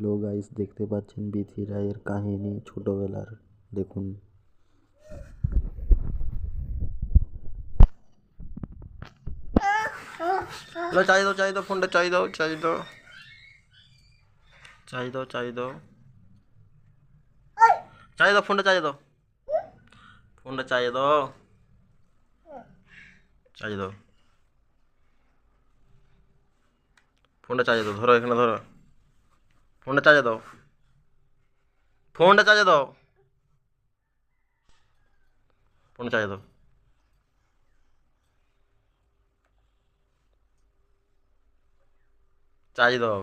Hello guys দেখতে পাচ্ছেন বিথি রায়ের কাহিনী ছোটবেলার দেখুন চাই দাও চাই দাও ফোনটা চাই দাও চাই দাও চাই দাও চাই দাও চাই দাও ফোনটা চাই দাও ফোনটা চাই দাও চাই দাও ফোনটা চার্জে দাও ধরো এখানে ধরো ফোনটা চার্জে দাও। ফোনটা চার্জে দাও। ফোনটা চার্জে দাও। চার্জ দাও।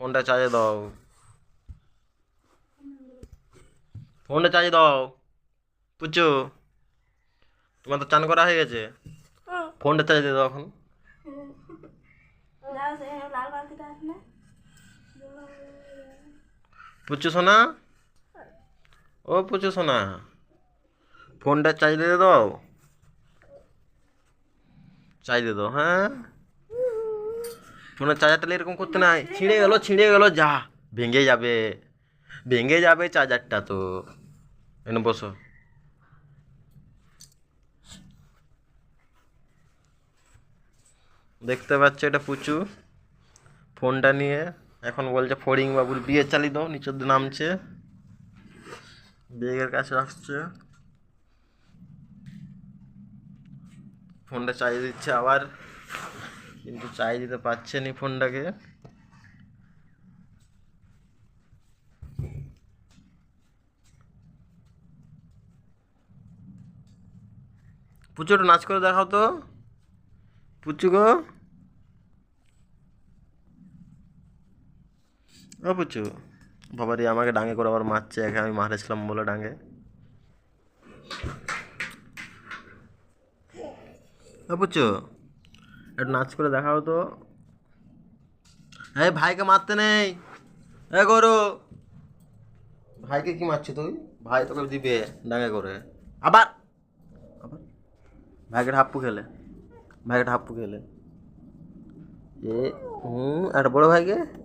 ফোনটা চার্জে দাও। ফোনটা চার্জে দাও। পুচু তোমার তো চান করা হয়ে গেছে। ফোনটা চার্জে দাও এখন লাল বালতিটা আছে না পুচু সোনা ও পুচু সোনা ফোনটা দিয়ে দাও দিয়ে দাও হ্যাঁ ফোনের চার্জারটা এরকম করতে নাই ছিঁড়ে গেল ছিঁড়ে গেল যা ভেঙে যাবে ভেঙে যাবে চার্জারটা তো এনে বসো দেখতে পাচ্ছ এটা পুচু। ফোনটা নিয়ে এখন বলছে, ফড়িং বাবুর বিয়ে চালিয়ে দাও, নিচের নামছে। বেগের কাছে আসছে। ফোনটা চাই দিচ্ছে আবার, কিন্তু চাই দিতে পারছে নি ফোনটাকে। পুচু নাচ করে দেখাও তো। পুচু গো। ও বাবা রে আমাকে ডাঙে করে আবার মারছে একে আমি মারেছিলাম বলে ডাঙে। ও একটু নাচ করে দেখাও তো। এই ভাইকে মারতে নেই। এ গরু। ভাইকে কি মারছি তুই? ভাই তোকে দিবে ডাঙে করে। আবার। আবার। ভাইকে হাপ্পু খেলে। ভাইকে হাপ্পু খেলে। এ, হুম আর বড় ভাইকে?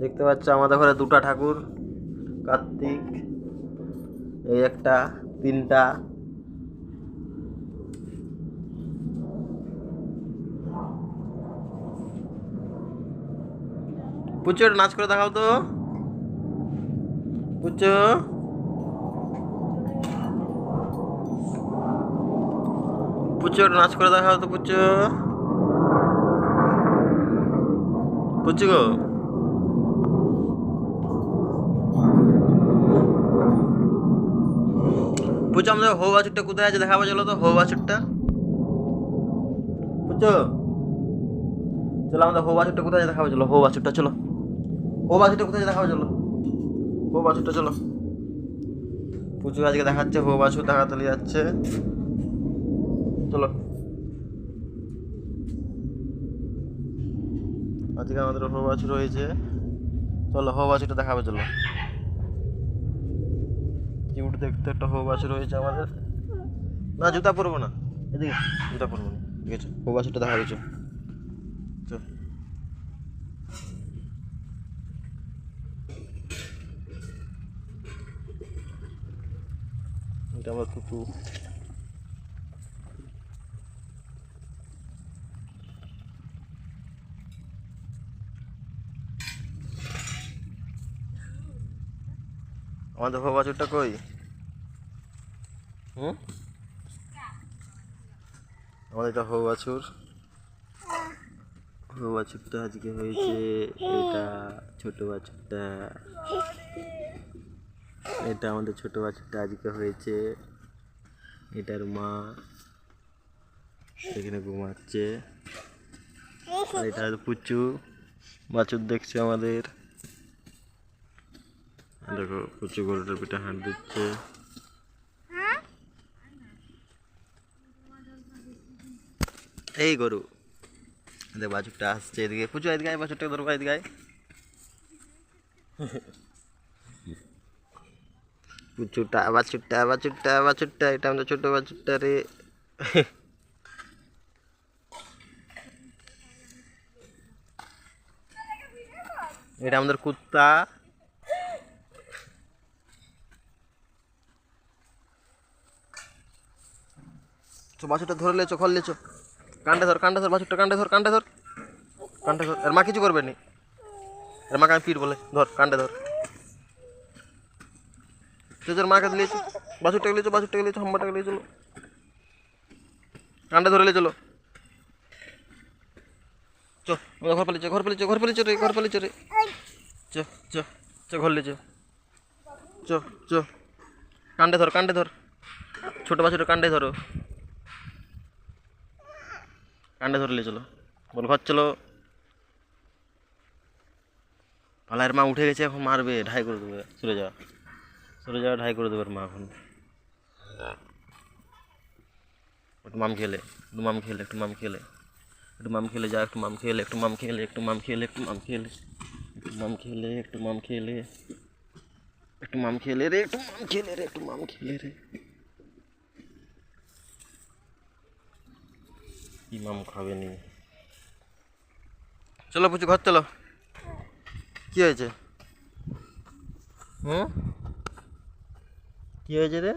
দেখতে পাচ্ছ আমাদের ঘরে দুটা ঠাকুর, কার্তিক, এই একটা, তিনটা। পুচু, একটু নাচ করে দেখাও তো। পুচু। পুচু, একটু নাচ করে দেখাও তো, পুচু। পুচু গো পুচু আমাদের হৌ বাছুরটা কোথায় আছে দেখাবো চলো তো হৌ বাছুরটা পুচু চলো আমাদের হৌ বাছুরটা কোথায় আছে দেখাবো চলো হৌ বাছুরটা চলো হৌ বাছুরটা কোথায় আছে দেখাবো চলো হৌ বাছুরটা চলো পুচু আজকে দেখাচ্ছে হৌ বাছুর দেখাতে যাচ্ছে চলো আজকে আমাদের হৌ বাছুর হয়েছে চলো, হৌ বাছুরটা দেখাবে, চলো। কিউট দেখতে একটা হৌ বাছুর হয়েছে আমাদের। না, জুতা পরবো না। এদিকে। জুতা পরবো না। ঠিক আছে। হৌ বাছুরটা দেখা দিচ্ছ এটা আমার কুকু আমাদের হৌ বাছুরটা কই? হুম? আমাদের এটা হৌ বাছুর। হৌ বাছুরটা আজকে হয়েছে এটা ছোট বাছুরটা। এটা আমাদের ছোট বাছুরটা আজকে হয়েছে। এটার মা এখানে ঘুমাচ্ছে। আর এটা পুচু। বাছুর দেখছে আমাদের। দেখো পুচু গরুটার পিঠে হাঁট দিচ্ছে। এই গরু। এদের বাছুরটা আসছে এদিকে। পুজো এদিকে আয় বাছুরটা ধরবো এদিকে আয়। পুচুটা বাছুরটা বাছুরটা বাছুরটা, এটা আমাদের ছোট বাছুরটা রে। এটা আমাদের কুত্তা। বাছুরটা ধরে লেছো খল লেছো কান্ডে ধর কান্ডে ধর বাছুরটা কান্ডে ধর কান্ডে ধর। কান্ডে ধর। এর মা কিছু করবে নি। এর মাকে আমি পিট বলে ধর কান্ডে ধর। তুই তোর মাকে দিলেছো বাছুরটাকে লিয়েছো বাছুরটাকে লিয়েছো হাম্বাটাকে লিয়ে চলো কান্ডে ধরে চলো। চো ঘর পালিয়েছো ঘর পালিয়েছো ঘর পালিয়েছো রে, ঘর পালিয়েছো রে। চ চ চ, ঘর লিয়েছো চ। চ কান্ডে ধর কান্ডে ধর। ছোট বাছুরটা কান্ডে ধরো। কান্ডে ধরলে চলো বল ঘর চলো পালায়ের মা উঠে গেছে এখন মারবে ঢাই করে দেবে সরে যাওয়া সরে যাওয়া ঢাই করে দেবে মা এখন একটু মাম খেলে একটু মাম খেলে একটু মাম খেলে একটু মাম খেলে যা একটু মাম খেলে একটু মাম খেলে একটু মাম খেলে একটু মাম খেলে একটু মাম খেলে একটু মাম খেলে একটু মাম খেলে রে একটু মাম খেলে রে একটু মাম খেলে রে ইমাম খাবে নি? চলো পুচু ঘর চলো। কি হয়েছে? হুম? কি হয়েছে রে?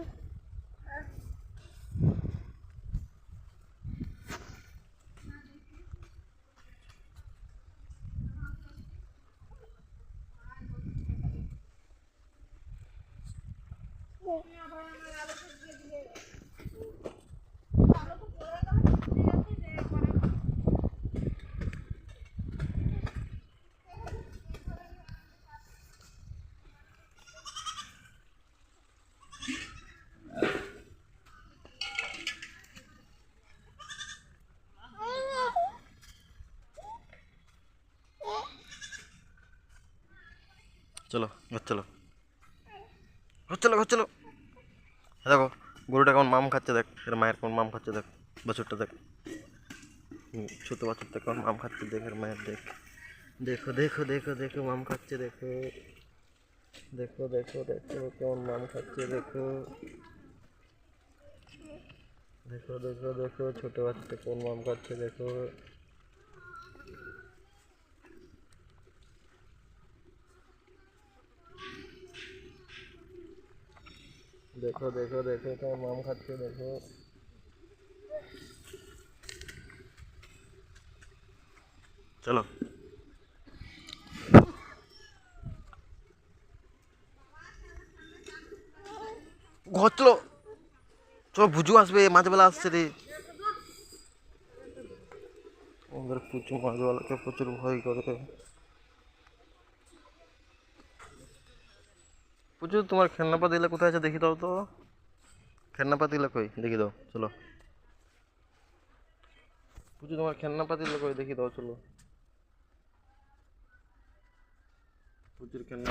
চলো ঘর চলো। ঘর দেখো, গরুটা কেমন মাম খাচ্ছে দেখ, এর মায়ের কেমন মাম খাচ্ছে দেখ, বাছুরটা দেখ। ছোট বাছুরটা কেমন মাম খাচ্ছে দেখ, এর মায়ের দেখ। দেখো দেখো দেখো দেখো, মাম খাচ্ছে, দেখো। দেখো দেখো দেখো, কেমন মাম খাচ্ছে, দেখো। দেখো দেখো দেখো, ছোট বাচ্চাটা কেমন মাম খাচ্ছে, দেখো। দেখো দেখো দেখো কেমন মাম খাচ্ছে দেখো চলো ঘর চলো চলো ভুজু আসবে মাঝবেলা আসছে রে আমাদের প্রচুর মাঝবেলাকে প্রচুর ভয় করে প্রচুর তোমার খেলনাপা দিলে কোথায় আছে দেখি দাও তো। খেলনাপা দিলে কই? দেখি দাও, চলো। পুজো তোমার খেলনাপা দিলে কই? দেখি দাও, চলো। প্রচুর খেলনা